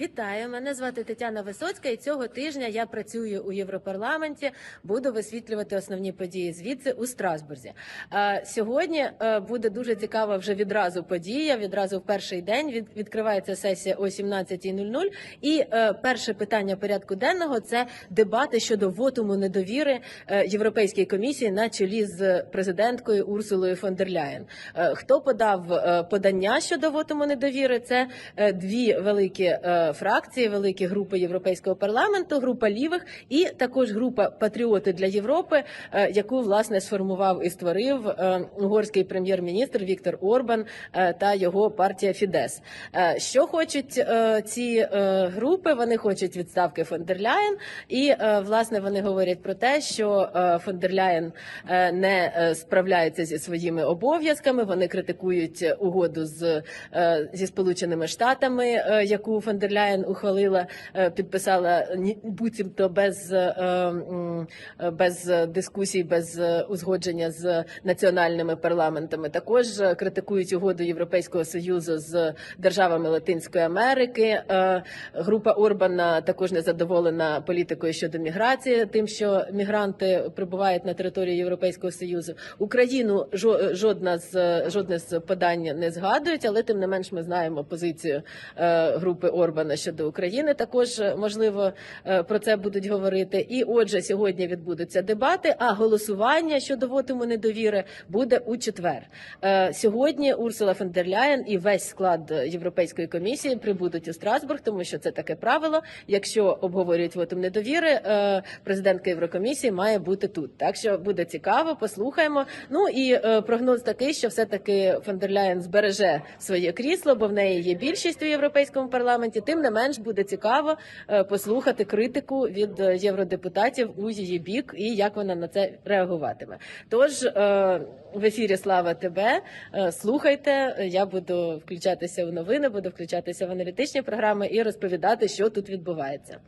Вітаю, мене звати Тетяна Висоцька, і цього тижня я працюю у Європарламенті. Буду висвітлювати основні події звідси у Страсбурзі. Е, Сьогодні е, буде дуже цікава вже відразу подія. Відразу в перший день від, відкривається сесія о 17.00. І е, перше питання порядку денного це дебати щодо вотуму недовіри Європейській комісії на чолі з президенткою Урсулою фон дер Ляєн. Хто подав подання щодо вотуму недовіри? Це дві великі фракції, великі групи Європейського парламенту, група лівих і також група Патріоти для Європи, е, яку власне сформував і створив е, угорський прем'єр-міністр Віктор Орбан е, та його партія Фідес. Що хочуть ці групи? Вони хочуть відставки фон дер Ляєн, і власне вони говорять про те, що фон дер Ляєн е, не справляється зі своїми обов'язками. Вони критикують угоду з зі Сполученими Штатами, яку фон дер Ляєн ухвалила, е, підписала буцімто без, е, е, без дискусій, без узгодження з національними парламентами. Також критикують угоду Європейського союзу з державами Латинської Америки. Група Орбана також не задоволена політикою щодо міграції, тим, що мігранти прибувають на територію Європейського союзу. Україну жо- жодна з жодне з подань не згадують, але тим не менш ми знаємо позицію групи Орбана щодо України. Також е, можливо е, про це будуть говорити. І отже, сьогодні відбудуться дебати. А голосування щодо вотуму недовіри буде у четвер. Е, Сьогодні Урсула фон і весь склад Європейської комісії прибудуть у Страсбург, тому що це таке правило. Якщо обговорюють вотум недовіри, президентка Єврокомісії має бути тут. Так що буде цікаво, послухаємо. Ну і прогноз такий, що все таки фон збереже своє крісло, бо в неї є більшість у європейському парламенті. Тим не менш буде цікаво е, послухати критику від е, євродепутатів у її бік і як вона на це реагуватиме. Тож е, в ефірі Слава тебе. Слухайте. Я буду включатися в новини, буду включатися в аналітичні програми і розповідати, що тут відбувається.